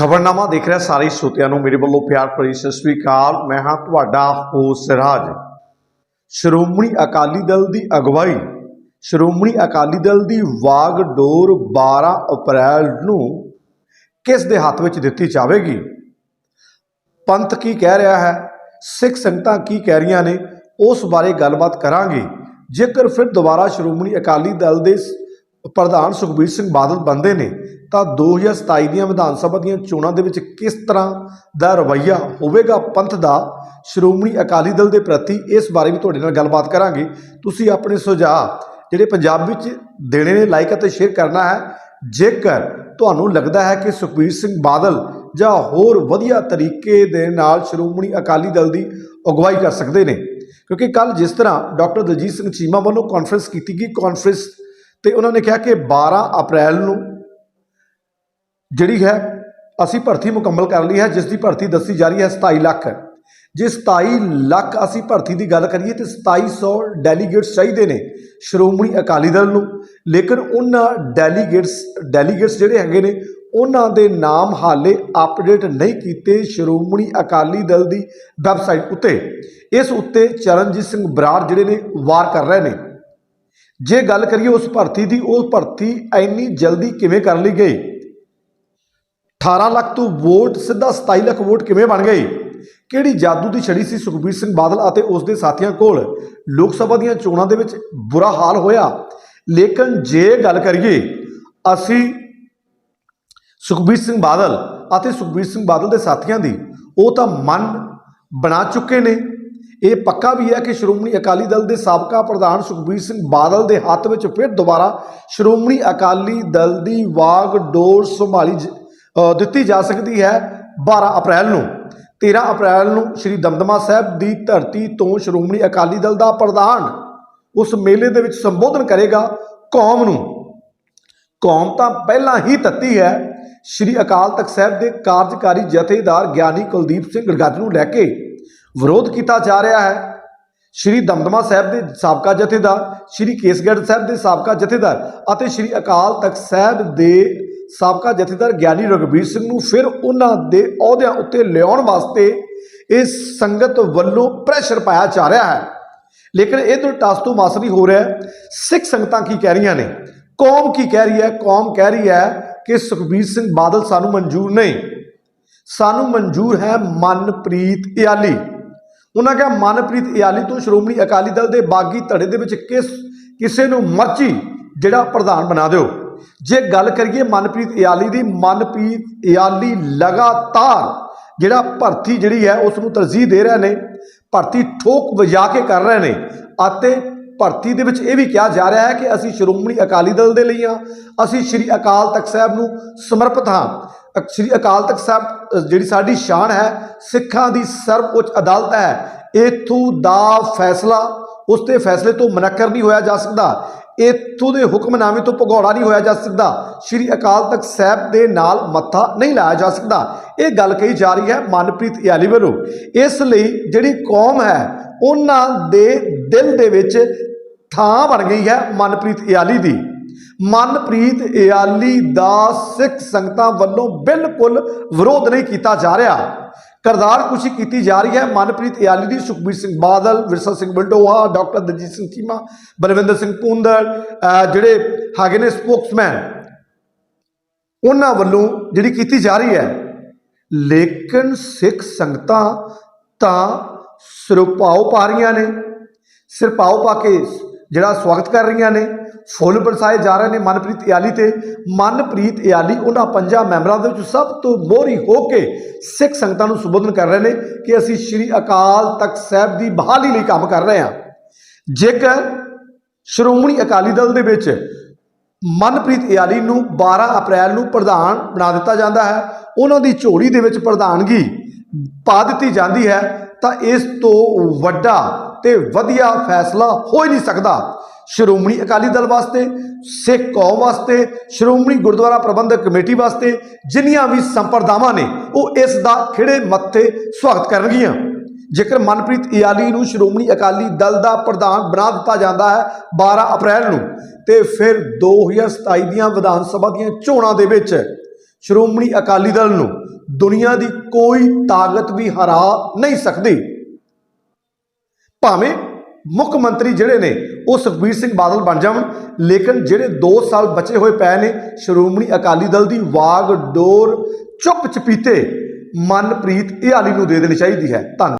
ਖਬਰਨਾਮਾ ਦੇਖ ਰਿਹਾ, ਸਾਰੇ ਸਰੋਤਿਆਂ ਨੂੰ ਮੇਰੇ ਵੱਲੋਂ ਪਿਆਰ ਭਰੀ ਸਤਿ ਸ੍ਰੀ ਅਕਾਲ। ਮੈਂ ਹਾਂ ਤੁਹਾਡਾ ਹੋਸ ਰਾਜ। ਸ਼੍ਰੋਮਣੀ ਅਕਾਲੀ ਦਲ ਦੀ ਅਗਵਾਈ। ਸ਼੍ਰੋਮਣੀ ਅਕਾਲੀ ਦਲ ਦੀ ਵਾਗਡੋਰ 12 ਅਪ੍ਰੈਲ ਨੂੰ ਕਿਸ ਦੇ ਹੱਥ ਵਿੱਚ ਦਿੱਤੀ ਜਾਵੇਗੀ? ਪੰਥ ਕੀ ਕਹਿ ਰਿਹਾ ਹੈ? ਸਿੱਖ ਸੰਗਤਾਂ ਕੀ ਕਹਿ ਰਹੀਆਂ ਨੇ? ਉਸ ਬਾਰੇ ਗੱਲਬਾਤ ਕਰਾਂਗੇ। ਜੇਕਰ ਫਿਰ ਦੁਬਾਰਾ ਸ਼੍ਰੋਮਣੀ ਅਕਾਲੀ ਦਲ ਦੇ ਪ੍ਰਧਾਨ ਸੁਖਬੀਰ ਸਿੰਘ ਬਾਦਲ ਬੰਦੇ ਨੇ, ਤਾਂ 2027 ਦੀਆਂ ਵਿਧਾਨ ਸਭਾ ਦੀਆਂ ਚੋਣਾਂ ਦੇ ਵਿੱਚ ਕਿਸ ਤਰ੍ਹਾਂ ਦਾ ਰਵੱਈਆ ਹੋਵੇਗਾ ਪੰਥ ਦਾ? ਸ਼੍ਰੋਮਣੀ ਅਕਾਲੀ ਦਲ ਦੇ ਪ੍ਰਤੀ ਇਸ ਬਾਰੇ ਵੀ ਤੁਹਾਡੇ ਨਾਲ ਗੱਲਬਾਤ ਕਰਾਂਗੇ। ਤੁਸੀਂ ਆਪਣੇ ਸੁਝਾਅ ਜਿਹੜੇ ਪੰਜਾਬ ਵਿੱਚ ਦੇਣੇ ਨੇ, ਲਾਈਕ ਅਤੇ ਸ਼ੇਅਰ ਕਰਨਾ ਹੈ। ਜੇਕਰ ਤੁਹਾਨੂੰ ਲੱਗਦਾ ਹੈ ਕਿ ਸੁਖਬੀਰ ਸਿੰਘ ਬਾਦਲ ਜਾਂ ਹੋਰ ਵਧੀਆ ਤਰੀਕੇ ਦੇ ਨਾਲ ਸ਼੍ਰੋਮਣੀ ਅਕਾਲੀ ਦਲ ਦੀ ਅਗਵਾਈ ਕਰ ਸਕਦੇ ਨੇ, ਕਿਉਂਕਿ ਕੱਲ ਜਿਸ ਤਰ੍ਹਾਂ ਡਾਕਟਰ ਦਲਜੀਤ ਸਿੰਘ ਚੀਮਾ ਵੱਲੋਂ ਕਾਨਫਰੰਸ ਕੀਤੀ ਗਈ। ਕਾਨਫਰੰਸ ਤੇ ਉਹਨਾਂ ਨੇ ਕਿਹਾ ਕਿ 12 ਅਪ੍ਰੈਲ ਨੂੰ ਜਿਹੜੀ ਹੈ, ਅਸੀਂ ਭਰਤੀ ਮੁਕੰਮਲ ਕਰ ਲਈ ਹੈ, ਜਿਸ ਦੀ ਭਰਤੀ ਦੱਸੀ ਜਾ ਰਹੀ ਹੈ 27 ਲੱਖ। ਜੇ 27 ਲੱਖ ਅਸੀਂ ਭਰਤੀ ਦੀ ਗੱਲ ਕਰੀਏ ਤੇ 2700 ਡੈਲੀਗੇਟਸ ਚਾਹੀਦੇ ਨੇ ਸ਼੍ਰੋਮਣੀ ਅਕਾਲੀ ਦਲ ਨੂੰ। ਲੇਕਿਨ ਉਹਨਾਂ ਡੈਲੀਗੇਟਸ ਡੈਲੀਗੇਟਸ ਜਿਹੜੇ ਹੈਗੇ ਨੇ, ਉਹਨਾਂ ਦੇ ਨਾਮ ਹਾਲੇ ਅਪਡੇਟ ਨਹੀਂ ਕੀਤੇ ਸ਼੍ਰੋਮਣੀ ਅਕਾਲੀ ਦਲ ਦੀ ਵੈਬਸਾਈਟ ਉੱਤੇ। ਇਸ ਉੱਤੇ ਚਰਨਜੀਤ ਸਿੰਘ ਬਰਾੜ ਜਿਹੜੇ ਨੇ, ਵਾਰ ਕਰ ਰਹੇ ਨੇ। ਜੇ ਗੱਲ ਕਰੀਏ ਉਸ ਭਰਤੀ ਦੀ, ਉਹ ਭਰਤੀ ਇੰਨੀ ਜਲਦੀ ਕਿਵੇਂ ਕਰ ਲਈ ਗਈ? 18 ਲੱਖ ਤੋਂ ਵੋਟ, ਸਿੱਧਾ 27 ਲੱਖ ਵੋਟ ਕਿਵੇਂ ਬਣ ਗਈ ਕਿਹੜੀ ਜਾਦੂ ਦੀ ਛੜੀ ਸੀ ਸੁਖਬੀਰ ਸਿੰਘ ਬਾਦਲ ਅਤੇ ਉਸ ਦੇ ਸਾਥੀਆਂ ਕੋਲ? ਲੋਕ ਸਭਾ ਦੀਆਂ ਚੋਣਾਂ ਦੇ ਵਿੱਚ ਬੁਰਾ ਹਾਲ ਹੋਇਆ। ਲੇਕਿਨ ਜੇ ਗੱਲ ਕਰੀਏ, ਅਸੀਂ ਸੁਖਬੀਰ ਸਿੰਘ ਬਾਦਲ ਅਤੇ ਸੁਖਬੀਰ ਸਿੰਘ ਬਾਦਲ ਦੇ ਸਾਥੀਆਂ ਦੀ, ਉਹ ਤਾਂ ਮਨ ਬਣਾ ਚੁੱਕੇ ਨੇ। ਇਹ ਪੱਕਾ ਵੀ ਹੈ ਕਿ ਸ਼੍ਰੋਮਣੀ ਅਕਾਲੀ ਦਲ ਦੇ ਸਾਬਕਾ ਪ੍ਰਧਾਨ ਸੁਖਬੀਰ ਸਿੰਘ ਬਾਦਲ ਦੇ ਹੱਥ ਵਿੱਚ ਫਿਰ ਦੁਬਾਰਾ ਸ਼੍ਰੋਮਣੀ ਅਕਾਲੀ ਦਲ ਦੀ ਵਾਗ ਡੋਰ ਸੰਭਾਲੀ ਦਿੱਤੀ ਜਾ ਸਕਦੀ ਹੈ 12 ਅਪ੍ਰੈਲ ਨੂੰ। 13 ਅਪ੍ਰੈਲ ਨੂੰ ਸ਼੍ਰੀ ਦਮਦਮਾ ਸਾਹਿਬ ਦੀ ਧਰਤੀ ਤੋਂ ਸ਼੍ਰੋਮਣੀ ਅਕਾਲੀ ਦਲ ਦਾ ਪ੍ਰਧਾਨ ਉਸ ਮੇਲੇ ਦੇ ਵਿੱਚ ਸੰਬੋਧਨ ਕਰੇਗਾ ਕੌਮ ਨੂੰ। ਕੌਮ ਤਾਂ ਪਹਿਲਾਂ ਹੀ ਤੱਤੀ ਹੈ। ਸ਼੍ਰੀ ਅਕਾਲ ਤਖਤ ਸਾਹਿਬ ਦੇ ਕਾਰਜਕਾਰੀ ਜਥੇਦਾਰ ਗਿਆਨੀ ਕੁਲਦੀਪ ਸਿੰਘ ਗੜਗੱਜ ਨੂੰ ਲੈ ਕੇ ਵਿਰੋਧ ਕੀਤਾ ਜਾ ਰਿਹਾ ਹੈ। ਸ਼੍ਰੀ ਦਮਦਮਾ ਸਾਹਿਬ ਦੇ ਸਾਬਕਾ ਜਥੇਦਾਰ, ਸ਼੍ਰੀ ਕੇਸਗੜ੍ਹ ਸਾਹਿਬ ਦੇ ਸਾਬਕਾ ਜਥੇਦਾਰ ਅਤੇ ਸ਼੍ਰੀ ਅਕਾਲ ਤਖਤ ਸਾਹਿਬ ਦੇ ਸਾਬਕਾ ਜਥੇਦਾਰ ਗਿਆਨੀ ਰਘਬੀਰ ਸਿੰਘ ਨੂੰ ਫਿਰ ਉਹਨਾਂ ਦੇ ਅਹੁਦਿਆਂ ਉੱਤੇ ਲਿਆਉਣ ਵਾਸਤੇ ਇਸ ਸੰਗਤ ਵੱਲੋਂ ਪ੍ਰੈਸ਼ਰ ਪਾਇਆ ਜਾ ਰਿਹਾ ਹੈ। ਲੇਕਿਨ ਇਹ ਤੋਂ ਟਾਸਤੂ ਤੋਂ ਮਾਸ ਨਹੀਂ ਹੋ ਰਿਹਾ ਹੈ। ਸਿੱਖ ਸੰਗਤਾਂ ਕੀ ਕਹਿ ਰਹੀਆਂ ਨੇ? ਕੌਮ ਕੀ ਕਹਿ ਰਹੀ ਹੈ? ਕੌਮ ਕਹਿ ਰਹੀ ਹੈ ਕਿ ਸੁਖਬੀਰ ਸਿੰਘ ਬਾਦਲ ਸਾਨੂੰ ਮਨਜ਼ੂਰ ਨਹੀਂ। ਸਾਨੂੰ ਮਨਜ਼ੂਰ ਹੈ ਮਨਪ੍ਰੀਤ ਇਆਲੀ। ਉਹਨਾਂ ਕਿਹਾ, ਮਨਪ੍ਰੀਤ ਇਆਲੀ ਤੋਂ ਸ਼੍ਰੋਮਣੀ ਅਕਾਲੀ ਦਲ ਦੇ ਬਾਗੀ ਧੜੇ ਦੇ ਵਿੱਚ ਕਿਸ, ਕਿਸੇ ਨੂੰ ਮਰਜ਼ੀ ਜਿਹੜਾ ਪ੍ਰਧਾਨ ਬਣਾ ਦਿਓ। ਜੇ ਗੱਲ ਕਰੀਏ ਮਨਪ੍ਰੀਤ ਇਆਲੀ ਦੀ, ਮਨਪ੍ਰੀਤ ਇਆਲੀ ਲਗਾਤਾਰ ਜਿਹੜਾ ਭਰਤੀ ਜਿਹੜੀ ਹੈ, ਉਸ ਨੂੰ ਤਰਜੀਹ ਦੇ ਰਹੇ ਨੇ, ਭਰਤੀ ਠੋਕ ਵਜਾ ਕੇ ਕਰ ਰਹੇ ਨੇ ਅਤੇ ਭਰਤੀ ਦੇ ਵਿੱਚ ਇਹ ਵੀ ਕਿਹਾ ਜਾ ਰਿਹਾ ਹੈ ਕਿ ਅਸੀਂ ਸ਼੍ਰੋਮਣੀ ਅਕਾਲੀ ਦਲ ਦੇ ਲਈ ਹਾਂ, ਅਸੀਂ ਸ਼੍ਰੀ ਅਕਾਲ ਤਖਤ ਸਾਹਿਬ ਨੂੰ ਸਮਰਪਿਤ ਹਾਂ। ਸ਼੍ਰੀ ਅਕਾਲ ਤਖਤ ਸਾਹਿਬ ਜਿਹੜੀ ਸਾਡੀ ਸ਼ਾਨ ਹੈ, ਸਿੱਖਾਂ ਦੀ ਸਰਵ ਉੱਚ ਅਦਾਲਤ ਹੈ। ਇਥੋਂ ਦਾ ਫੈਸਲਾ, ਉਸ ਤੇ ਫੈਸਲੇ ਤੋਂ ਮਨਕਰ ਨਹੀਂ ਹੋਇਆ ਜਾ ਸਕਦਾ। ਇਥੋਂ ਦੇ ਹੁਕਮਨਾਮੇ ਤੋਂ ਭਗੌੜਾ ਨਹੀਂ ਹੋਇਆ ਜਾ ਸਕਦਾ। ਸ਼੍ਰੀ ਅਕਾਲ ਤਖਤ ਸਾਹਿਬ ਦੇ ਨਾਲ ਮੱਥਾ ਨਹੀਂ ਲਾਇਆ ਜਾ ਸਕਦਾ। ਇਹ ਗੱਲ ਕਹੀ ਜਾ ਰਹੀ ਹੈ ਮਨਪ੍ਰੀਤ ਇਆਲੀ ਵੱਲੋਂ। ਇਸ ਲਈ ਜਿਹੜੀ ਕੌਮ ਹੈ, ਉਹਨਾਂ ਦੇ ਦਿਲ ਦੇ ਵਿੱਚ ਥਾਂ ਬਣ ਗਈ ਹੈ ਮਨਪ੍ਰੀਤ ਇਆਲੀ ਦੀ। ਮਨਪ੍ਰੀਤ ਇਆਲੀ ਦਾ ਸਿੱਖ ਸੰਗਤਾਂ ਵੱਲੋਂ ਬਿਲਕੁਲ ਵਿਰੋਧ ਨਹੀਂ ਕੀਤਾ ਜਾ ਰਿਹਾ। ਕਰਦਾਰ ਕੁਸ਼ੀ ਕੀਤੀ ਜਾ ਰਹੀ ਹੈ। ਮਨਪ੍ਰੀਤ ਇਆਲੀ ਦੀ ਸੁਖਬੀਰ ਸਿੰਘ ਬਾਦਲ, ਵਿਰਸਾ ਸਿੰਘ ਬੰਡੋਹਾ ਡਾਕਟਰ ਦਲਜੀਤ ਸਿੰਘ ਚੀਮਾ, ਬਲਵਿੰਦਰ ਸਿੰਘ ਪੁੰਦਰ ਜਿਹੜੇ ਹੈਗੇ ਨੇ ਸਪੋਕਸਮੈਨ, ਉਹਨਾਂ ਵੱਲੋਂ ਜਿਹੜੀ ਕੀਤੀ ਜਾ ਰਹੀ ਹੈ। ਲੇਕਿਨ ਸਿੱਖ ਸੰਗਤਾਂ ਤਾਂ ਸਿਰਪਾਓ ਪਾ ਰਹੀਆਂ ਨੇ। ਸਿਰਪਾਓ ਪਾ ਕੇ ਜਿਹੜਾ ਸਵਾਗਤ ਕਰ ਰਹੀਆਂ ਨੇ, ਫੁੱਲ ਬਰਸਾਏ ਜਾ ਰਹੇ ਨੇ ਮਨਪ੍ਰੀਤ ਇਆਲੀ ਤੇ। ਮਨਪ੍ਰੀਤ ਇਆਲੀ ਉਹਨਾਂ ਪੰਜਾਂ ਮੈਂਬਰਾਂ ਦੇ ਵਿੱਚ ਸਭ ਤੋਂ ਮੋਹਰੀ ਹੋ ਕੇ ਸਿੱਖ ਸੰਗਤਾਂ ਨੂੰ ਸੰਬੋਧਨ ਕਰ ਰਹੇ ਨੇ ਕਿ ਅਸੀਂ ਸ਼੍ਰੀ ਅਕਾਲ ਤਖਤ ਸਾਹਿਬ ਦੀ ਬਹਾਲੀ ਲਈ ਕੰਮ ਕਰ ਰਹੇ ਹਾਂ। ਜੇਕਰ ਸ਼੍ਰੋਮਣੀ ਅਕਾਲੀ ਦਲ ਦੇ ਵਿੱਚ ਮਨਪ੍ਰੀਤ ਇਆਲੀ ਨੂੰ 12 ਅਪ੍ਰੈਲ ਨੂੰ ਪ੍ਰਧਾਨ ਬਣਾ ਦਿੱਤਾ ਜਾਂਦਾ ਹੈ, ਉਹਨਾਂ ਦੀ ਝੋਲੀ ਦੇ ਵਿੱਚ ਪ੍ਰਧਾਨਗੀ ਪਾ ਦਿੱਤੀ ਜਾਂਦੀ ਹੈ, ਤਾਂ ਇਸ ਤੋਂ ਵੱਡਾ ਤੇ ਵਧੀਆ ਫੈਸਲਾ ਹੋ ਹੀ ਨਹੀਂ ਸਕਦਾ। ਸ਼੍ਰੋਮਣੀ ਅਕਾਲੀ ਦਲ ਵਾਸਤੇ, ਸਿੱਖ ਕੌਮ ਵਾਸਤੇ, ਸ਼੍ਰੋਮਣੀ ਗੁਰਦੁਆਰਾ ਪ੍ਰਬੰਧਕ ਕਮੇਟੀ ਵਾਸਤੇ ਜਿੰਨੀਆਂ ਵੀ ਸੰਪਰਦਾਵਾਂ ਨੇ, ਉਹ ਇਸ ਦਾ ਖਿੜੇ ਮੱਥੇ ਸਵਾਗਤ ਕਰਨਗੀਆਂ। ਜੇਕਰ ਮਨਪ੍ਰੀਤ ਇਆਲੀ ਨੂੰ ਸ਼੍ਰੋਮਣੀ ਅਕਾਲੀ ਦਲ ਦਾ ਪ੍ਰਧਾਨ ਬਣਾ ਦਿੱਤਾ ਜਾਂਦਾ ਹੈ 12 ਅਪ੍ਰੈਲ ਨੂੰ, ਤੇ ਫਿਰ 2027 ਦੀਆਂ ਵਿਧਾਨ ਸਭਾ ਦੀਆਂ ਚੋਣਾਂ ਦੇ ਵਿੱਚ ਸ਼੍ਰੋਮਣੀ ਅਕਾਲੀ ਦਲ ਨੂੰ ਦੁਨੀਆ ਦੀ ਕੋਈ ਤਾਕਤ ਵੀ ਹਰਾ ਨਹੀਂ ਸਕਦੀ। ਭਾਵੇਂ ਮੁੱਖ ਮੰਤਰੀ ਜਿਹੜੇ ਨੇ ਉਹ ਸੁਖਬੀਰ ਸਿੰਘ ਬਾਦਲ ਬਣ ਜਾਵਣ, ਲੇਕਿਨ ਜਿਹੜੇ 2 ਸਾਲ ਬਚੇ ਹੋਏ ਪਏ ਨੇ, ਸ਼੍ਰੋਮਣੀ ਅਕਾਲੀ ਦਲ ਦੀ ਵਾਗ ਡੋਰ ਚੁੱਪ ਚਪੀਤੇ ਮਨਪ੍ਰੀਤ ਇਹਾਲੀ ਨੂੰ ਦੇ ਦੇਣੀ ਚਾਹੀਦੀ ਹੈ। ਧੰਨਵਾਦ।